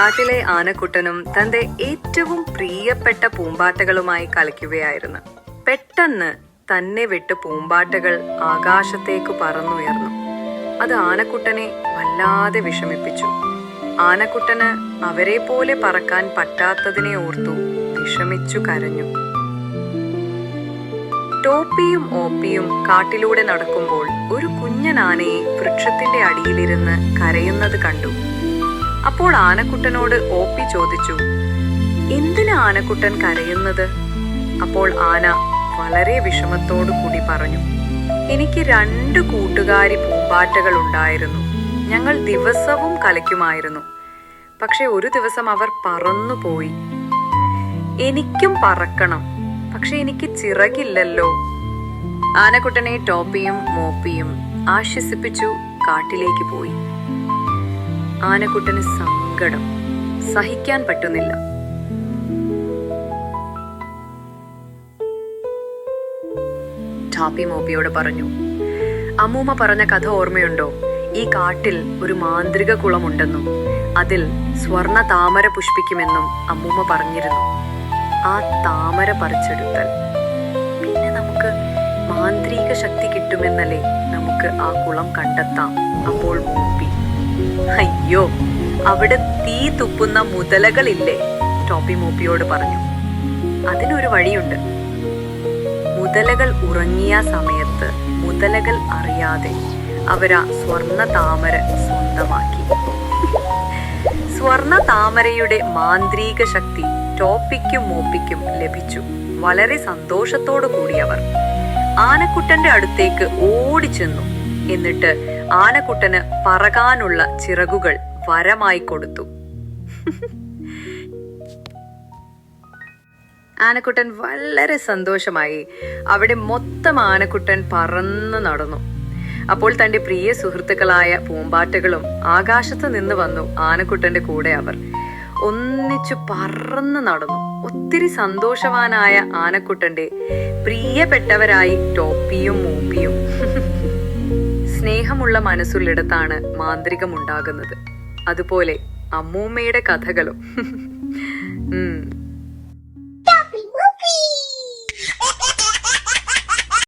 കാട്ടിലെ ആനക്കുട്ടനും തന്റെ ഏറ്റവും പ്രിയപ്പെട്ട പൂമ്പാറ്റകളുമായി കളിക്കുകയായിരുന്നു. പെട്ടെന്ന് തന്നെ വിട്ട് പൂമ്പാറ്റകൾ ആകാശത്തേക്ക് പറന്നുയർന്നു. അത് ആനക്കുട്ടനെ വല്ലാതെ വിഷമിപ്പിച്ചു. ആനക്കുട്ടന് അവരെ പോലെ പറക്കാൻ പറ്റാത്തതിനെ ഓർത്തു വിഷമിച്ചു കരഞ്ഞു. ടോപ്പിയും ഓപ്പിയും കാട്ടിലൂടെ നടക്കുമ്പോൾ ഒരു കുഞ്ഞനാനയെ വൃക്ഷത്തിന്റെ അടിയിലിരുന്ന് കരയുന്നത് കണ്ടു. അപ്പോൾ ആനക്കുട്ടനോട് ഒ പി ചോദിച്ചു എന്തിനാ ആനക്കുട്ടൻ കരയുന്നത്? അപ്പോൾ ആന വളരെ വിഷമത്തോടു കൂടി പറഞ്ഞു എനിക്ക് രണ്ട് കൂട്ടുകാരി പൂമ്പാറ്റകൾ ഉണ്ടായിരുന്നു. ഞങ്ങൾ ദിവസവും കളിക്കുമായിരുന്നു. പക്ഷെ ഒരു ദിവസം അവർ പറന്നുപോയി എനിക്കും പറക്കണം പക്ഷെ എനിക്ക് ചിറകില്ലല്ലോ. ആനക്കുട്ടനെ ടോപ്പിയും മോപ്പിയും ആശ്വസിപ്പിച്ചു കാട്ടിലേക്ക് പോയി. ആനക്കുട്ടന് സങ്കടം. സഹിക്കാൻ പറ്റുന്നില്ല. ടാപ്പി മോപ്പിയോട് പറഞ്ഞു അമ്മൂമ്മ പറഞ്ഞ കഥ ഓർമ്മയുണ്ടോ? ഈ കാട്ടിൽ ഒരു മാന്ത്രിക കുളമുണ്ടെന്നും അതിൽ സ്വർണ താമര പുഷ്പിക്കുമെന്നും അമ്മൂമ്മ പറഞ്ഞിരുന്നു. ആ താമര പറിച്ചെടുത്താൽ പിന്നെ നമുക്ക് മാന്ത്രിക ശക്തി കിട്ടുമെന്നല്ലേ നമുക്ക് ആ കുളം കണ്ടെത്താം. അപ്പോൾ മൂപ്പി അയ്യോ അവിടെ തീ തുപ്പുന്ന മുതലകളില്ലേ? ടോപ്പി മൂപ്പിയോട് പറഞ്ഞു. അതിനൊരു വഴിയുണ്ട്. മുതലകൾ ഉറങ്ങിയ സമയത്ത് മുതലകൾ അറിയാതെ അവരാ സ്വർണ താമര സ്വന്തമാക്കി. സ്വർണ താമരയുടെ മാന്ത്രിക ശക്തി ടോപ്പിക്കും മോപ്പിക്കും ലഭിച്ചു. വളരെ സന്തോഷത്തോടു കൂടി അവർ ആനക്കുട്ടന്റെ അടുത്തേക്ക് ഓടിച്ചെന്നു. എന്നിട്ട് ആനക്കുട്ടന് പറകാനുള്ള ചിറകുകൾ വരമായി കൊടുത്തു. ആനക്കുട്ടൻ വളരെ സന്തോഷമായി. അവിടെ മൊത്തം ആനക്കുട്ടൻ പറന്നു നടന്നു. അപ്പോൾ തന്റെ പ്രിയ സുഹൃത്തുക്കളായ പൂമ്പാറ്റകളും ആകാശത്ത് നിന്ന് വന്നു ആനക്കുട്ടന്റെ കൂടെ അവർ. ഒന്നിച്ചു പറന്നു നടന്നു. ഒത്തിരി സന്തോഷവാനായ ആനക്കുട്ടന്റെ പ്രിയപ്പെട്ടവരായി ടോപ്പിയും മൂപ്പിയും. സ്നേഹമുള്ള മനസ്സുള്ളിടത്താണ് മാന്ത്രികമുണ്ടാകുന്നത്. അതുപോലെ അമ്മൂമ്മയുടെ കഥകളും.